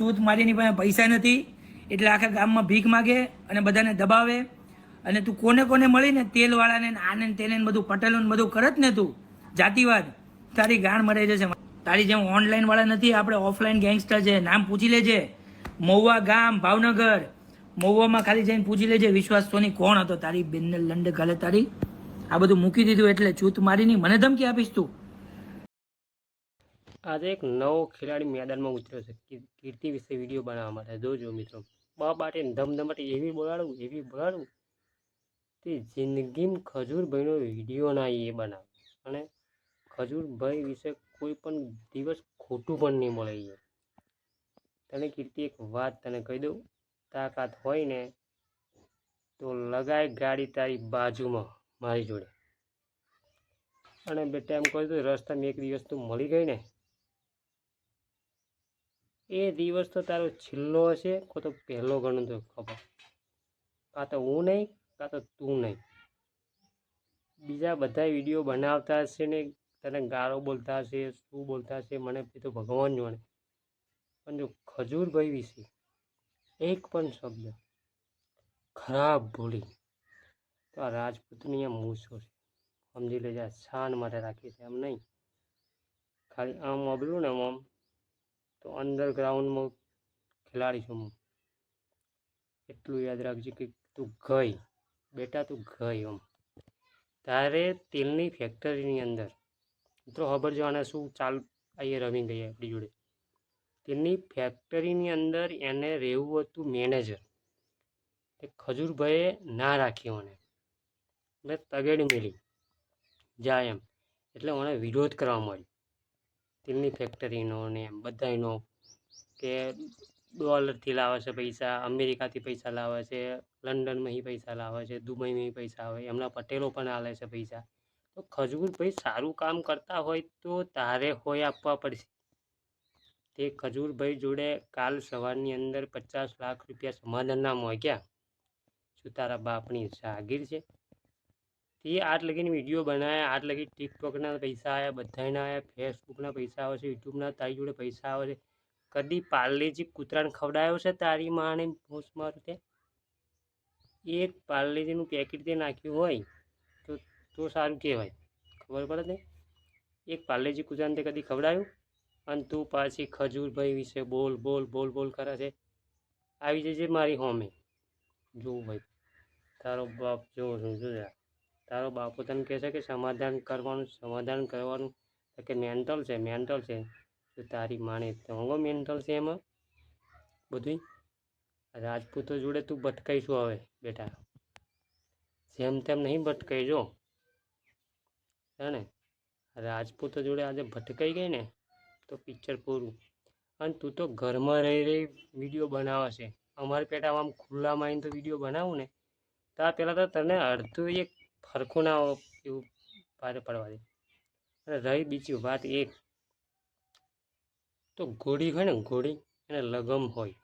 ચૂત મારીની પાસે પૈસા નથી. એટલે આખા ગામમાં ભીખ માગે અને બધાને દબાવે. અને તું કોને કોને મળીને તેલવાળાને આને તેને બધું પટેલોને બધું કરત ને તું? જાતિવાદ. તારી ગાણ મરાઈ જશે. તારી જેમ ઓનલાઈનવાળા નથી, આપણે ઓફલાઈન ગેંગસ્ટર છે. નામ પૂછી લેજે. મહુવા ગામ, ભાવનગર. મહુવામાં ખાલી જઈને પૂછી લેજે વિશ્વાસ સોની કોણ હતો. તારી બેનને લંડ ગાલે તારી. આ બધું મૂકી દીધું એટલે ચૂત મારીની મને ધમકી આપીશ તું. આજે એક નવો ખેલાડી મેદાનમાં ઉતર્યો છે. કીર- કીર્તિ વિશે વીડિયો બનાવવા માટે. જોજો મિત્રો. બા બાટે ધમધમાટી એવી બોલાડું એવી બોલાડું. તે જિંદગીમાં ખજૂરભાઈનો વીડિયો ના એ બનાવે. અને ખજૂરભાઈ વિશે કોઈ પણ દિવસ ખોટું પણ નહીં મળે એ. તને કીર્તિ એક વાત તને કહી દઉં. તાકાત હોય ને તો લગાય ગાડી તારી બાજુમાં મારી જોડે. અને બેટા એમ કહ્યું રસ્તામાં એક દિવસ તું મળી ગઈ ને એ દિવસ તો તારો છેલ્લો હશે. કો તો પહેલો ગણો તો ખબર. કાં તો હું નહીં, કાં તો તું નહીં. બીજા બધા વીડિયો બનાવતા હશે ને, તને ગાળો બોલતા હશે, શું બોલતા હશે, મને એ તો ભગવાન જાણે. પણ જો ખજૂરભાઈ વિશે એક પણ શબ્દ ખરાબ બોલી, તો આ રાજપૂતની એમ મૂછો છે. સમજી લેજે શાન માટે રાખી છે એમ નહીં. ખાલી આમ અબલું ને આમ તો અંડરગ્રાઉન્ડમાં ખેલાડી છું હું. એટલું યાદ રાખજે કે તું ગઈ, બેટા તું ગઈ આમ તારે તેલની ફેક્ટરીની અંદર, મિત્રો ખબર જો આને શું ચાલ, આઈએ રમી ગઈ આપણી જોડે. તેલની ફેક્ટરીની અંદર એને રહેવું હતું મેનેજર તે ખજૂરભાઈએ ના રાખ્યો મને એટલે તગેડી મેલી. જાય એમ. એટલે મને વિરોધ કરવા મળ્યો તેલની ફેક્ટરીનો ને એમ બધાયનો કે ડોલરથી લાવે છે પૈસા, અમેરિકાથી પૈસા લાવે છે લંડનમાંથી પૈસા લાવે છે દુબઈમાંથી પૈસા આવે, એમના પટેલો પણ આલે છે પૈસા. તો ખજૂરભાઈ સારું કામ કરતા હોય તો તારે હોય આપવા પડશે. તે ખજૂરભાઈ જોડે કાલ સવારની અંદર પચાસ લાખ રૂપિયા સમાધાનના મોગ્યા શું તારા બાપની જાગીર છે? તે આટ લગીને વીડિયો બનાવ્યા આટ લગી ટિકટોકના પૈસા આવ્યા બધાના આવ્યા ફેસબુકના પૈસા આવે છે યુટ્યુબના તારી જોડે પૈસા આવે છે કદી પાર્લેજી કૂતરાને ખવડાવ્યો છે તારી માને ભૂસ મારું એક પાર્લેજીનું પેકેટ તે નાખ્યું હોય, તો તો સારું કહેવાય. ખબર પડે ને એક પાર્લેજી કૂતરાને તે કદી ખવડાવ્યું અને તું પાછી ખજૂરભાઈ વિશે બોલ બોલ બોલ બોલ કરે છે. આવી જજે મારી હોમે જોવું ભાઈ, તારો બાપ જોવો છું જોજે તારો બાપુ તને કહે છે કે સમાધાન કરવાનું સમાધાન કરવાનું. કે મેન્ટલ છે મેન્ટલ છે. તો તારી માને તો મેન્ટલ છે એમાં. બધું રાજપૂતો જોડે તું ભટકાઈશું હવે, બેટા. જેમ તેમ નહીં ભટકાઈ, જો. હે ને? રાજપૂતો જોડે આજે ભટકાઈ ગઈ ને, તો પિક્ચર પૂરું. અને તું તો ઘરમાં રહી રહી વીડિયો બનાવે છે. અમારે પેટા આમ ખુલ્લામાં આવીને તો વીડિયો બનાવું ને, તો પહેલાં તો તને અડધું એક ફરખું ના એવું ભારે પડવા દે. અને રહી બીજી વાત એક. તો ઘોડી હોય ને, ઘોડી એને લગમ હોય.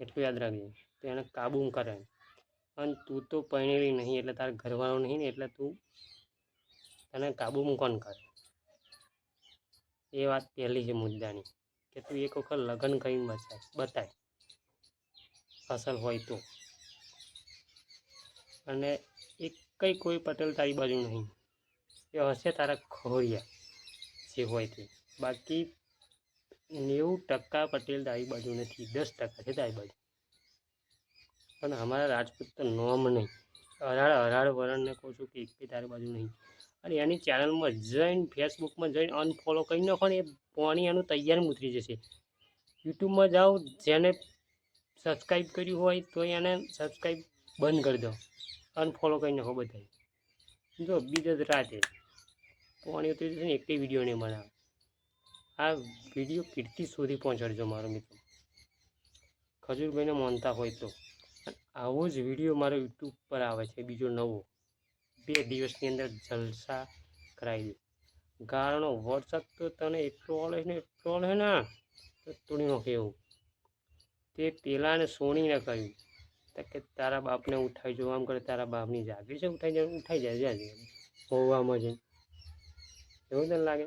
એટલું યાદ રાખજે. તો એને કાબુ કરે. અને તું તો પરણેલી નહીં, એટલે તારા ઘરવાળો નહીં ને, એટલે તું તને કાબુમાં કોણ કરે? એ વાત પહેલી છે મુદ્દાની. કે તું એક વખત લગ્ન કરીને બતાય બતાય. અસલ હોય તો. અને એક કંઈ પટેલ તારી બાજુ નહીં. એ હશે તારા ખોરિયા, જે હોય તે. બાકી નેવું ટકા પટેલ તારી બાજુ નથી, દસ ટકા છે તારી બાજુ. પણ અમારા રાજપૂત તો નોમ નહીં. હરાળ હરાળ વરણને કહું છું કે એક તારી બાજુ નહીં. અને એની ચેનલમાં જઈને ફેસબુકમાં જઈને અનફોલો કરી નાખો ને એ પાણી એનું તૈયાર મૂતરી જશે. યુટ્યુબમાં જાઓ, જેને સબસ્ક્રાઈબ કર્યું હોય તો એને સબસ્ક્રાઈબ બંધ કરી દો. અનફોલો કરી નાખો બધા જો બીજા જ રાતે પાણી ઉતરી જશે ને એકટી વીડિયો નહીં બનાવે આ વીડિયો કીર્તિ સુધી પહોંચાડજો મારો મિત્રો. ખજૂરભાઈને માનતા હોય તો. આવો જ વીડિયો મારો યુટ્યુબ પર આવે છે, બીજો નવો. બે દિવસની અંદર જલસા કરાવી દે. ગાળનો વરસાદ તો તને એટલો ઓળે ને, એટલો ઓળે ને, તો તોડી નાખે એવું તે પેલાને સોનીને કહ્યું. કે તારા બાપને ઉઠાવી જવું, આમ કરે તારા બાપની જાગી છે, ઉઠાઈ જાય ઉઠાઈ જાય જાય ભોવામાં જઈને એવું તને લાગે?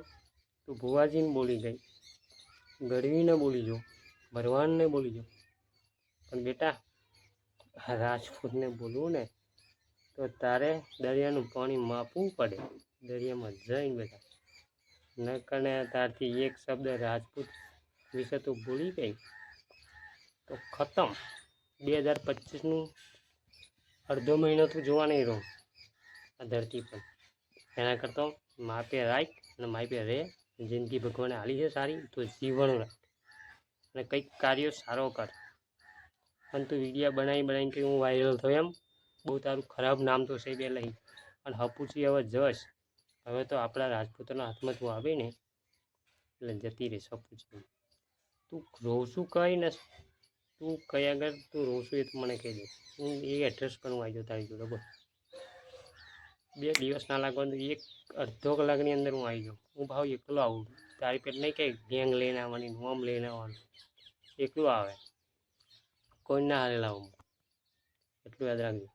તું ભુવાજીને બોલી ગઈ. ગઢવીને બોલી જો ભરવાનને બોલી જો પણ બેટા, રાજપૂતને બોલવું ને, તો તારે દરિયાનું પાણી માપવું પડે. દરિયામાં જઈને બેટા ન કને તારથી એક શબ્દ રાજપૂત વિશે તું ભૂલી ગઈ? તો ખતમ. બે હજાર પચીસનું અડધો મહિનો તું જોવા નહીં રહું. આ ધરતી પર. એના કરતાં માપે રાખ અને માપે રહે જિંદગી ભગવાને હાલી છે સારી, તો જીવન રાખ. અને કંઈક કાર્યો સારો કર. પણ તું વિડીયા બનાવી બનાવીને કે હું વાયરલ થયો એમ, બહુ તારું ખરાબ નામ તો છે બે લઈ. અને હપુચી હવે જશ. હવે તો આપણા રાજપૂતોના હાથમાં તું આવે ને, એટલે જતી રહીશ હપુચી તું રોશું કહી ને તું કઈ આગળ તું રોશું એ તો મને કહી દે હું એ એડ્રેસ પર હું આવી જાઉં તારી જોડે, બોલ. બે દિવસ ના લાગવાનું એક અડધો કલાકની અંદર હું આવી જાઉં. હું ભાવ એકલો આવું. તારી પેટ નહીં કે ગેંગ લઈને આવવાની નોમ લઈને આવવાનું. એકલું આવે. કોઈ ના હારે લાવું એટલું યાદ રાખજો.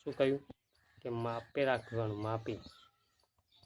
શું કહ્યું? કે માપે રાખવાનું, માપે.